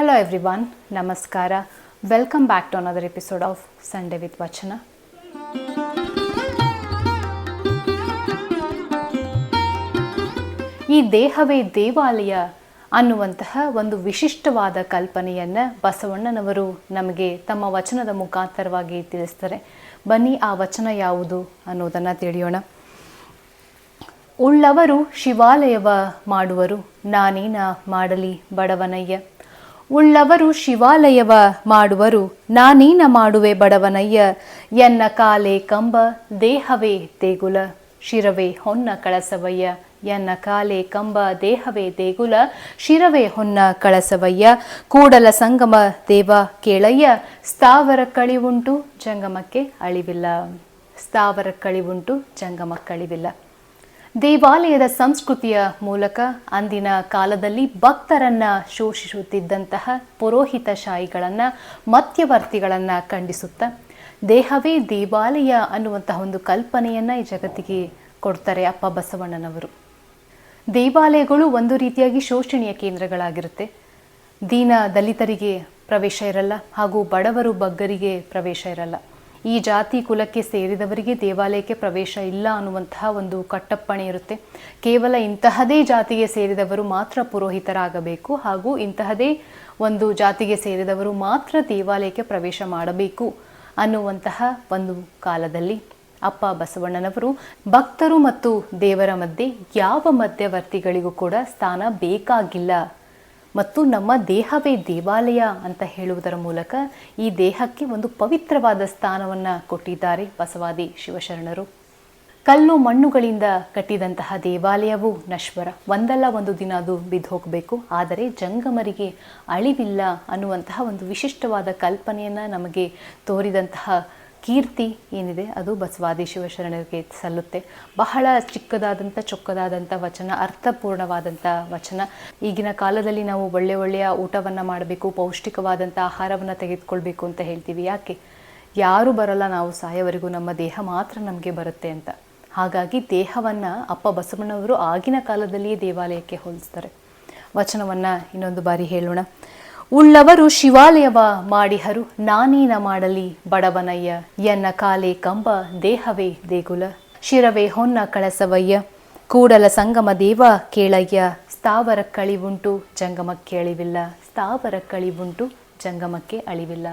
Hello everyone, ನಮಸ್ಕಾರ welcome back to another episode of Sunday with Vachana ಈ ದೇಹವೇ ದೇವಾಲಯ ಅನ್ನುವಂತಹ ಒಂದು ವಿಶಿಷ್ಟವಾದ ಕಲ್ಪನೆಯನ್ನು ಬಸವಣ್ಣನವರು ನಮಗೆ ತಮ್ಮ ವಚನದ ಮುಖಾಂತರವಾಗಿ ತಿಳಿಸ್ತಾರೆ. ಬನ್ನಿ ಆ ವಚನ ಯಾವುದು ಅನ್ನೋದನ್ನು ತಿಳಿಯೋಣ. ಉಳ್ಳವರು ಶಿವಾಲಯವ ಮಾಡುವರು ನಾನೇನ ಮಾಡಲಿ ಬಡವನಯ್ಯ. ಉಳ್ಳವರು ಶಿವಾಲಯವ ಮಾಡುವರು. ನಾನೀನ ಮಾಡುವೆ ಬಡವನಯ್ಯ. ಎನ್ನ ಕಾಲೇ ಕಂಬ, ದೇಹವೇ ದೇಗುಲ. ಶಿರವೇ ಹೊನ್ನ ಕಳಸವಯ್ಯ. ಎನ್ನ ಕಾಲೆ ಕಂಬ, ದೇಹವೇ ದೇಗುಲ. ಶಿರವೇ ಹೊನ್ನ ಕಳಸವಯ್ಯ. ಕೂಡಲ ಸಂಗಮ ದೇವ ಕೇಳಯ್ಯ. ಸ್ಥಾವರ ಕಳಿವುಂಟು, ಜಂಗಮಕ್ಕೆ ಅಳಿವಿಲ್ಲ. ಸ್ಥಾವರ ಕಳಿವುಂಟು ಜಂಗಮಕ್ಕಳಿವಿಲ್ಲ ದೇವಾಲಯದ ಸಂಸ್ಕೃತಿಯ ಮೂಲಕ ಅಂದಿನ ಕಾಲದಲ್ಲಿ ಭಕ್ತರನ್ನ ಶೋಷಿಸುತ್ತಿದ್ದಂತಹ ಪುರೋಹಿತಶಾಹಿಗಳನ್ನ, ಮಧ್ಯವರ್ತಿಗಳನ್ನ ಖಂಡಿಸುತ್ತಾ ದೇಹವೇ ದೇವಾಲಯ ಅನ್ನುವಂತಹ ಒಂದು ಕಲ್ಪನೆಯನ್ನ ಈ ಜಗತ್ತಿಗೆ ಕೊಡ್ತಾರೆ ಅಪ್ಪ ಬಸವಣ್ಣನವರು. ದೇವಾಲಯಗಳು ಒಂದು ರೀತಿಯಾಗಿ ಶೋಷಣೀಯ ಕೇಂದ್ರಗಳಾಗಿರುತ್ತೆ. ದೀನ ದಲಿತರಿಗೆ ಪ್ರವೇಶ ಇರಲ್ಲ ಹಾಗೂ ಬಡವರು ಬಗ್ಗರಿಗೆ ಪ್ರವೇಶ ಇರಲ್ಲ. ಈ ಜಾತಿ ಕುಲಕ್ಕೆ ಸೇರಿದವರಿಗೆ ದೇವಾಲಯಕ್ಕೆ ಪ್ರವೇಶ ಇಲ್ಲ ಅನ್ನುವಂತಹ ಒಂದು ಕಟ್ಟಪ್ಪಣೆ ಇರುತ್ತೆ. ಕೇವಲ ಇಂತಹದೇ ಜಾತಿಗೆ ಸೇರಿದವರು ಮಾತ್ರ ಪುರೋಹಿತರಾಗಬೇಕು ಹಾಗೂ ಇಂತಹದೇ ಒಂದು ಜಾತಿಗೆ ಸೇರಿದವರು ಮಾತ್ರ ದೇವಾಲಯಕ್ಕೆ ಪ್ರವೇಶ ಮಾಡಬೇಕು ಅನ್ನುವಂತಹ ಒಂದು ಕಾಲದಲ್ಲಿ ಅಪ್ಪ ಬಸವಣ್ಣನವರು ಭಕ್ತರು ಮತ್ತು ದೇವರ ಮಧ್ಯೆ ಯಾವ ಮಧ್ಯವರ್ತಿಗಳಿಗೂ ಕೂಡ ಸ್ಥಾನ ಬೇಕಾಗಿಲ್ಲ ಮತ್ತು ನಮ್ಮ ದೇಹವೇ ದೇವಾಲಯ ಅಂತ ಹೇಳುವುದರ ಮೂಲಕ ಈ ದೇಹಕ್ಕೆ ಒಂದು ಪವಿತ್ರವಾದ ಸ್ಥಾನವನ್ನು ಕೊಟ್ಟಿದ್ದಾರೆ ಬಸವಾದಿ ಶಿವಶರಣರು. ಕಲ್ಲು ಮಣ್ಣುಗಳಿಂದ ಕಟ್ಟಿದಂತಹ ದೇವಾಲಯವು ನಶ್ವರ. ಒಂದಲ್ಲ ಒಂದು ದಿನ ಅದು ಬಿದ್ದು ಹೋಗಬೇಕು ಆದರೆ ಜಂಗಮರಿಗೆ ಅಳಿವಿಲ್ಲ ಅನ್ನುವಂತಹ ಒಂದು ವಿಶಿಷ್ಟವಾದ ಕಲ್ಪನೆಯನ್ನು ನಮಗೆ ತೋರಿದಂತಹ ಕೀರ್ತಿ ಏನಿದೆ, ಅದು ಬಸವಾದಿ ಶಿವಶರಣರಿಗೆ ಸಲ್ಲುತ್ತೆ. ಬಹಳ ಚಿಕ್ಕದಾದಂಥ, ಚೊಕ್ಕದಾದಂಥ ವಚನ, ಅರ್ಥಪೂರ್ಣವಾದಂಥ ವಚನ. ಈಗಿನ ಕಾಲದಲ್ಲಿ ನಾವು ಒಳ್ಳೆ ಒಳ್ಳೆಯ ಊಟವನ್ನು ಮಾಡಬೇಕು, ಪೌಷ್ಟಿಕವಾದಂಥ ಆಹಾರವನ್ನು ತೆಗೆದುಕೊಳ್ಬೇಕು ಅಂತ ಹೇಳ್ತೀವಿ. ಯಾಕೆ? ಯಾರು ಬರಲ್ಲ, ನಾವು ಸಾಯೋವರೆಗೂ ನಮ್ಮ ದೇಹ ಮಾತ್ರ ನಮಗೆ ಬರುತ್ತೆ ಅಂತ. ಹಾಗಾಗಿ ದೇಹವನ್ನು ಅಪ್ಪ ಬಸವಣ್ಣವರು ಆಗಿನ ಕಾಲದಲ್ಲಿಯೇ ದೇವಾಲಯಕ್ಕೆ ಹೋಲಿಸ್ತಾರೆ. ವಚನವನ್ನು ಇನ್ನೊಂದು ಬಾರಿ ಹೇಳೋಣ. ಉಳ್ಳವರು ಶಿವಾಲಯವ ಮಾಡಿಹರು ನಾನೇನ ಮಾಡಲಿ ಬಡವನಯ್ಯ, ಎನ್ನ ಕಾಲೆ ಕಂಬ, ದೇಹವೇ ದೇಗುಲ. ಶಿರವೇ ಹೊನ್ನ ಕಳಸವಯ್ಯ, ಕೂಡಲ ಸಂಗಮ ದೇವ ಕೇಳಯ್ಯ, ಸ್ಥಾವರ ಕಳಿವುಂಟು ಜಂಗಮಕ್ಕೆ ಅಳಿವಿಲ್ಲ. ಸ್ಥಾವರ ಕಳಿವುಂಟು ಜಂಗಮಕ್ಕೆ ಅಳಿವಿಲ್ಲ.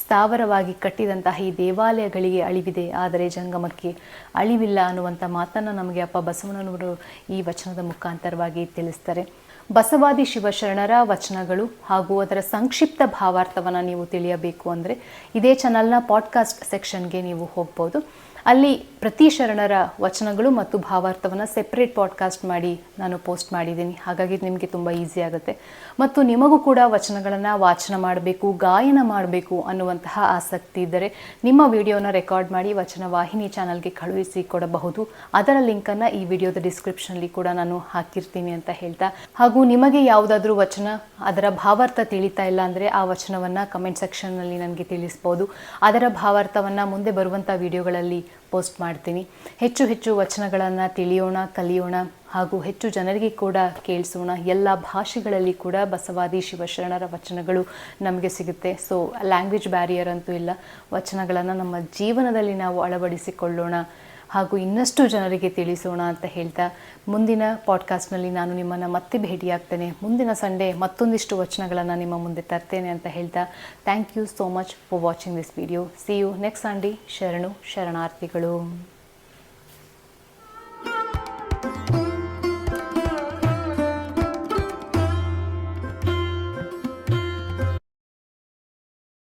ಸ್ಥಾವರವಾಗಿ ಕಟ್ಟಿದಂತಹ ಈ ದೇವಾಲಯಗಳಿಗೆ ಅಳಿವಿದೆ, ಆದರೆ ಜಂಗಮಕ್ಕೆ ಅಳಿವಿಲ್ಲ ಅನ್ನುವಂಥ ಮಾತನ್ನು ನಮಗೆ ಅಪ್ಪ ಬಸವಣ್ಣನವರು ಈ ವಚನದ ಮುಖಾಂತರವಾಗಿ ತಿಳಿಸ್ತಾರೆ. ಬಸವಾದಿ ಶಿವಶರಣರ ವಚನಗಳು ಹಾಗೂ ಅದರ ಸಂಕ್ಷಿಪ್ತ ಭಾವಾರ್ಥವನ್ನು ನೀವು ತಿಳಿಯಬೇಕು ಅಂದರೆ ಇದೇ ಚಾನಲ್ನ ಪಾಡ್ಕಾಸ್ಟ್ ಸೆಕ್ಷನ್ಗೆ ನೀವು ಹೋಗ್ಬೋದು. ಅಲ್ಲಿ ಪ್ರತಿ ಶರಣರ ವಚನಗಳು ಮತ್ತು ಭಾವಾರ್ಥವನ್ನು ಸೆಪ್ರೇಟ್ ಪಾಡ್ಕಾಸ್ಟ್ ಮಾಡಿ ನಾನು ಪೋಸ್ಟ್ ಮಾಡಿದ್ದೀನಿ. ಹಾಗಾಗಿ ನಿಮಗೆ ತುಂಬ ಈಸಿ ಆಗುತ್ತೆ. ಮತ್ತು ನಿಮಗೂ ಕೂಡ ವಚನಗಳನ್ನು ವಾಚನ ಮಾಡಬೇಕು, ಗಾಯನ ಮಾಡಬೇಕು ಅನ್ನುವಂತಹ ಆಸಕ್ತಿ ಇದ್ದರೆ ನಿಮ್ಮ ವಿಡಿಯೋನ ರೆಕಾರ್ಡ್ ಮಾಡಿ ವಚನ ವಾಹಿನಿ ಚಾನಲ್ಗೆ ಕಳುಹಿಸಿ ಕೊಡಬಹುದು. ಅದರ ಲಿಂಕನ್ನು ಈ ವಿಡಿಯೋದ ಡಿಸ್ಕ್ರಿಪ್ಷನಲ್ಲಿ ಕೂಡ ನಾನು ಹಾಕಿರ್ತೀನಿ ಅಂತ ಹೇಳ್ತಾ. ಹಾಗೂ ನಿಮಗೆ ಯಾವುದಾದ್ರೂ ವಚನ ಅದರ ಭಾವಾರ್ಥ ತಿಳಿತಾ ಇಲ್ಲ ಅಂದರೆ ಆ ವಚನವನ್ನು ಕಮೆಂಟ್ ಸೆಕ್ಷನ್ನಲ್ಲಿ ನನಗೆ ತಿಳಿಸ್ಬೋದು. ಅದರ ಭಾವಾರ್ಥವನ್ನು ಮುಂದೆ ಬರುವಂಥ ವಿಡಿಯೋಗಳಲ್ಲಿ ಪೋಸ್ಟ್ ಮಾಡ್ತೀನಿ. ಹೆಚ್ಚು ಹೆಚ್ಚು ವಚನಗಳನ್ನು ತಿಳಿಯೋಣ, ಕಲಿಯೋಣ ಹಾಗೂ ಹೆಚ್ಚು ಜನರಿಗೆ ಕೂಡ ಕೇಳಿಸೋಣ. ಎಲ್ಲ ಭಾಷೆಗಳಲ್ಲಿ ಕೂಡ ಬಸವಾದಿ ಶಿವಶರಣರ ವಚನಗಳು ನಮಗೆ ಸಿಗುತ್ತೆ. ಸೊ ಲ್ಯಾಂಗ್ವೇಜ್ ಬ್ಯಾರಿಯರ್ ಅಂತೂ ಇಲ್ಲ. ವಚನಗಳನ್ನು ನಮ್ಮ ಜೀವನದಲ್ಲಿ ನಾವು ಅಳವಡಿಸಿಕೊಳ್ಳೋಣ. ಹಾಗೂ ಇನ್ನಷ್ಟು ಜನರಿಗೆ ತಿಳಿಸೋಣ ಅಂತ ಹೇಳ್ತಾ ಮುಂದಿನ ಪಾಡ್ಕಾಸ್ಟ್ನಲ್ಲಿ ನಾನು ನಿಮ್ಮನ್ನು ಮತ್ತೆ ಭೇಟಿಯಾಗ್ತೇನೆ. ಮುಂದಿನ ಸಂಡೇ ಮತ್ತೊಂದಿಷ್ಟು ವಚನಗಳನ್ನು ನಿಮ್ಮ ಮುಂದೆ ತರ್ತೇನೆ ಅಂತ ಹೇಳ್ತಾ thank you so much for watching this video see you next Sunday ಶರಣು, ಶರಣಾರ್ಥಿಗಳು.